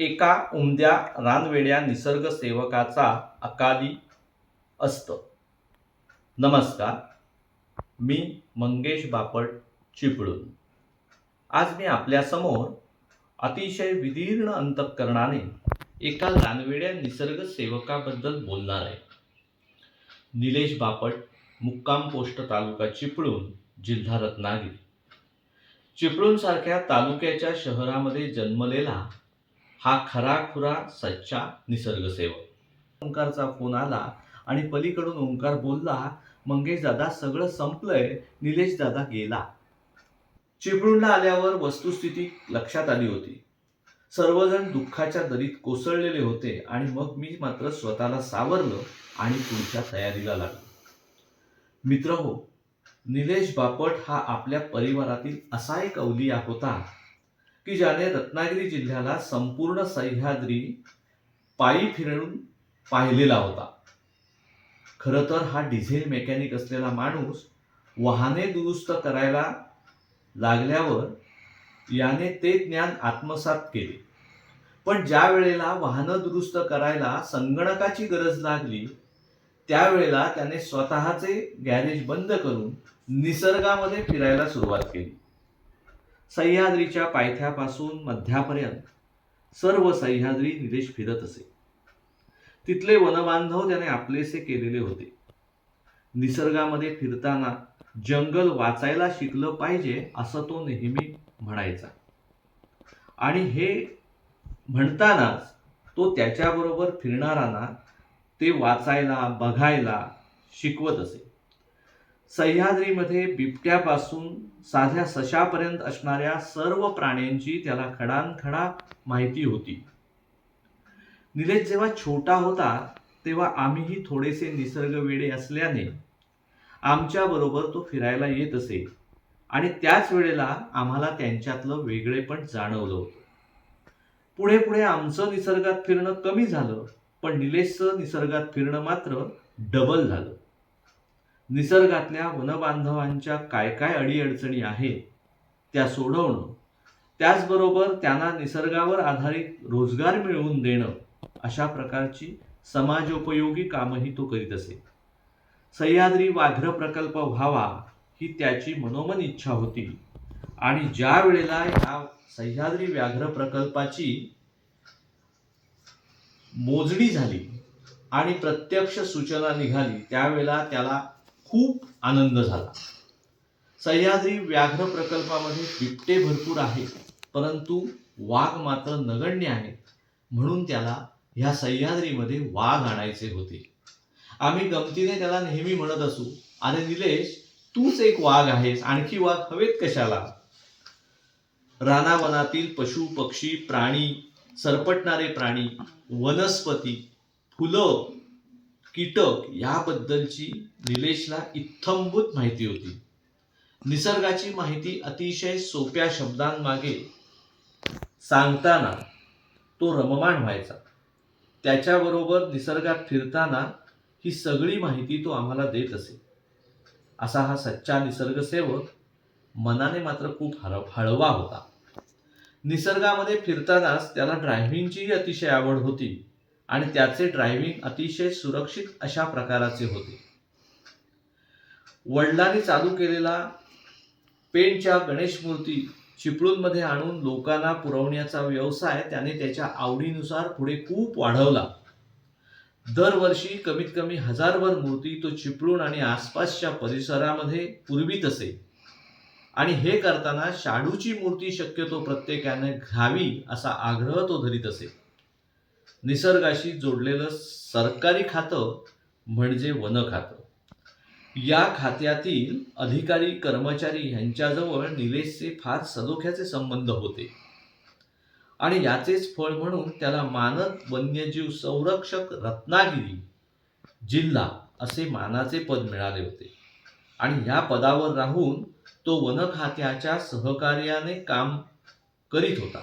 एका उमद्या रानवेड्या निसर्ग सेवकाचा अकाली अस्त. नमस्कार मी मंगेश बापट चिपळूण. आज मी आपल्यासमोर अतिशय विदीर्ण अंतःकरणाने एका रानवेड्या निसर्ग सेवकाबद्दल बोलणार आहे. निलेश बापट मुक्काम पोस्ट तालुका चिपळूण जिल्हा रत्नागिरी. चिपळूणसारख्या तालुक्याच्या शहरामध्ये जन्मलेला हा खराखुरा सच्चा निसर्गसेवक. ओंकारचा फोन आला आणि पलीकडून ओंकार बोलला मंगेश दादा सगळं संपलंय. निलेश दादा गेला. चिपळूणला आल्यावर वस्तुस्थिती लक्षात आली होती. सर्वजण दुःखाच्या दरीत कोसळलेले होते आणि मग मी मात्र स्वतःला सावरलं आणि पुढच्या तयारीला लागलो. मित्र हो निलेश बापट हा आपल्या परिवारातील असा एक अवलिया होता की ज्याने रत्नागिरी जिल्ह्याला संपूर्ण सह्याद्री पायी फिरून पाहिलेला होता. खरं तर हा डिझेल मेकॅनिक असलेला माणूस वाहने दुरुस्त करायला लागल्यावर याने ते ज्ञान आत्मसात केले. पण ज्या वेळेला वाहनं दुरुस्त करायला संगणकाची गरज लागली त्यावेळेला त्याने स्वतःचे गॅरेज बंद करून निसर्गामध्ये फिरायला सुरुवात केली. सह्याद्रीच्या पायथ्यापासून मध्यापर्यंत सर्व सह्याद्री निलेश फिरत असे. तिथले वनबांधव त्याने आपलेसे केलेले होते. निसर्गामध्ये फिरताना जंगल वाचायला शिकलं पाहिजे असं तो नेहमी म्हणायचा. आणि हे म्हणतानाच तो त्याच्याबरोबर फिरणारांना ते वाचायला बघायला शिकवत असे. सह्याद्रीमध्ये बिबट्यापासून साध्या सशापर्यंत असणाऱ्या सर्व प्राण्यांची त्याला खडानखडा माहिती होती. निलेश जेव्हा छोटा होता तेव्हा आम्हीही थोडेसे निसर्ग वेडे असल्याने आमच्याबरोबर तो फिरायला येत असे आणि त्याच वेळेला आम्हाला त्यांच्यातलं वेगळे पण जाणवलं होतं. पुढे पुढे आमचं निसर्गात फिरणं कमी झालं पण निलेशचं निसर्गात फिरणं मात्र डबल झालं. निसर्गातल्या वनबांधवांच्या काय काय अडीअडचणी आहेत त्या सोडवणं त्याचबरोबर त्यांना निसर्गावर आधारित रोजगार मिळवून देणं अशा प्रकारची समाजोपयोगी कामही तो करीत असे. सह्याद्री व्याघ्र प्रकल्प व्हावा ही त्याची मनोमन इच्छा होती. आणि ज्या वेळेला या सह्याद्री व्याघ्र प्रकल्पाची मोजणी झाली आणि प्रत्यक्ष सूचना निघाली त्यावेळेला त्याला खूप आनंद झाला. सह्याद्री व्याघ्र प्रकल्पामध्ये बिबटे भरपूर आहेत परंतु वाघ मात्र नगण्य आहेत. म्हणून त्याला ह्या सह्याद्रीमध्ये वाघ आणायचे होते. आम्ही गमतीने त्याला नेहमी म्हणत असू अरे निलेश तूच एक वाघ आहेस आणखी वाघ हवेत कशाला? रानावनातील पशु पक्षी प्राणी सरपटणारे प्राणी वनस्पती फुलं कीटक याबद्दलची निलेशला इत्थंभूत माहिती होती. निसर्गाची माहिती अतिशय सोप्या शब्दांमागे सांगताना तो रममाण व्हायचा. त्याच्याबरोबर निसर्गात फिरताना ही सगळी माहिती तो आम्हाला देत असे. असा हा सच्चा निसर्गसेवक मनाने मात्र खूप हर हळवा होता. निसर्गामध्ये फिरतानाच त्याला ड्रायव्हिंगचीही अतिशय आवड होती. आणि त्याचे ड्रायव्हिंग अतिशय सुरक्षित अशा प्रकाराचे होते. वडिलांनी चालू केलेला पेंटच्या गणेश मूर्ती चिपळूणमध्ये आणून लोकांना पुरवण्याचा व्यवसाय त्याने त्याच्या आवडीनुसार पुढे खूप वाढवला. दरवर्षी कमीत कमी हजारभर मूर्ती तो चिपळूण आणि आसपासच्या परिसरामध्ये पुरवीत असे. आणि हे करताना शाडूची मूर्ती शक्यतो प्रत्येकाने घ्यावी असा आग्रह तो धरीत असे. निसर्गाशी जोडलेलं सरकारी खातं म्हणजे वन खातं. या खात्यातील अधिकारी कर्मचारी यांच्याजवळ निलेशचे फार सलोख्याचे संबंध होते. आणि याचेच फळ म्हणून त्याला मानद वन्यजीव संरक्षक रत्नागिरी जिल्हा असे मानाचे पद मिळाले होते. आणि या पदावर राहून तो वन खात्याच्या सहकार्याने काम करीत होता.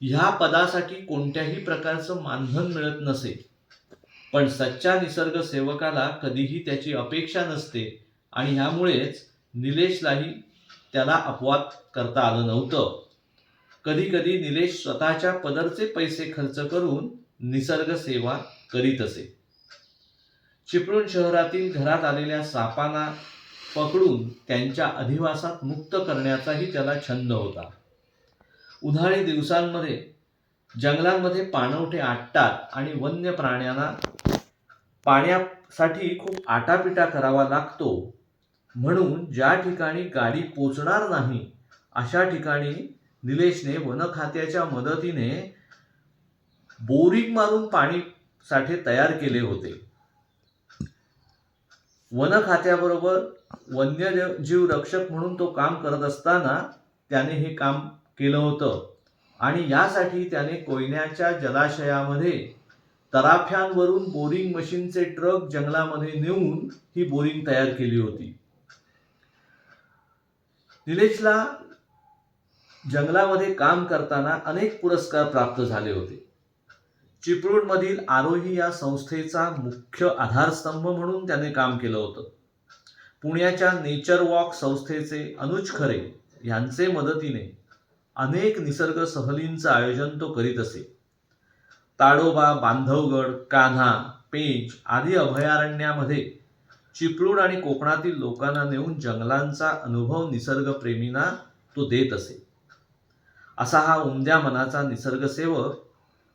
ह्या पदासाठी कोणत्याही प्रकारचं मानधन मिळत नसे. पण सच्चा निसर्ग सेवकाला कधीही त्याची अपेक्षा नसते आणि ह्यामुळेच निलेशलाही त्याला अपवाद करता आलं नव्हतं. कधी कधी निलेश स्वतःच्या पदरचे पैसे खर्च करून निसर्ग सेवा करीत असे. चिपळूण शहरातील घरात आलेल्या सापांना पकडून त्यांच्या अधिवासात मुक्त करण्याचाही त्याला छंद होता. उन्हाळी दिवसांमध्ये जंगलांमध्ये पाणवठे आटतात आणि वन्य प्राण्यांना पाण्यासाठी खूप आटापिटा करावा लागतो. म्हणून ज्या ठिकाणी गाडी पोचणार नाही अशा ठिकाणी निलेशने वन खात्याच्या मदतीने बोरिंग मारून पाणी साठे तयार केले होते. वन खात्याबरोबर वन्यजीव रक्षक म्हणून तो काम करत असताना त्याने हे काम केलं होतं. आणि यासाठी त्याने कोयन्याच्या जलाशयामध्ये तराफ्यांवरून बोरिंग मशीनचे ट्रक जंगलामध्ये नेऊन ही बोरिंग तयार केली होती. निलेशला जंगलामध्ये काम करताना अनेक पुरस्कार प्राप्त झाले होते. चिपळूणमधील आरोही या संस्थेचा मुख्य आधारस्तंभ म्हणून त्याने काम केलं होतं. पुण्याच्या नेचर वॉक संस्थेचे अनुज खरे यांचे मदतीने अनेक निसर्ग सहलींचं आयोजन तो करीत असे. ताडोबा बांधवगड कान्हा पेंच आदी अभयारण्यामध्ये चिपळूण आणि कोकणातील लोकांना नेऊन जंगलांचा अनुभव निसर्गप्रेमींना तो देत असे. असा हा उमद्या मनाचा निसर्गसेवक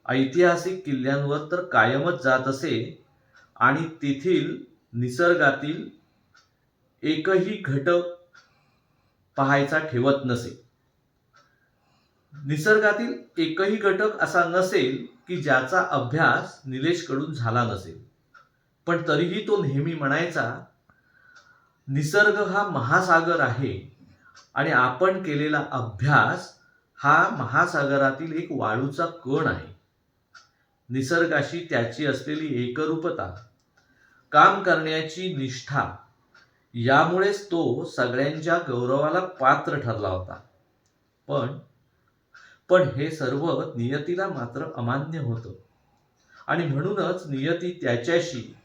ऐतिहासिक किल्ल्यांवर तर कायमच जात असे आणि तेथील निसर्गातील एकही घटक पाहायचा ठेवत नसे. निसर्गातील एकही घटक असा नसेल की ज्याचा अभ्यास निलेशकडून झाला नसेल. पण तरीही तो नेहमी म्हणायचा निसर्ग हा महासागर आहे आणि आपण केलेला अभ्यास हा महासागरातील एक वाळूचा कण आहे. निसर्गाशी त्याची असलेली एकरूपता काम करण्याची निष्ठा यामुळेच तो सगळ्यांच्या गौरवाला पात्र ठरला होता. पण पण हे सर्व नियतीला मात्र अमान्य होतं. आणि म्हणूनच नियती त्याच्याशी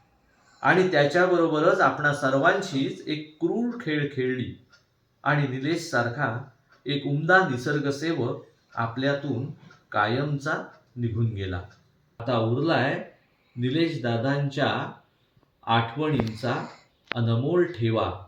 आणि त्याच्याबरोबरच आपणा सर्वांशीच एक क्रूर खेळ खेळली. आणि निलेश सारखा एक उमदा निसर्गसेवक आपल्यातून कायमचा निघून गेला. आता उरलाय निलेश दादांच्या आठवणींचा अनमोल ठेवा.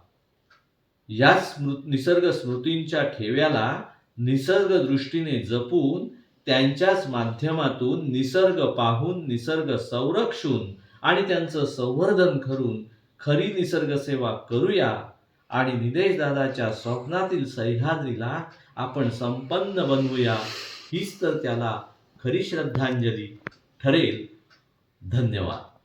या स्मृ निसर्ग स्मृतींच्या ठेव्याला निसर्ग दृष्टीने जपून त्यांच्याच माध्यमातून निसर्ग पाहून निसर्ग संरक्षून आणि त्यांचं संवर्धन करून खरी निसर्गसेवा करूया आणि निलेश दादाच्या स्वप्नातील सह्याद्रीला आपण संपन्न बनवूया. हीच तर त्याला खरी श्रद्धांजली ठरेल. धन्यवाद.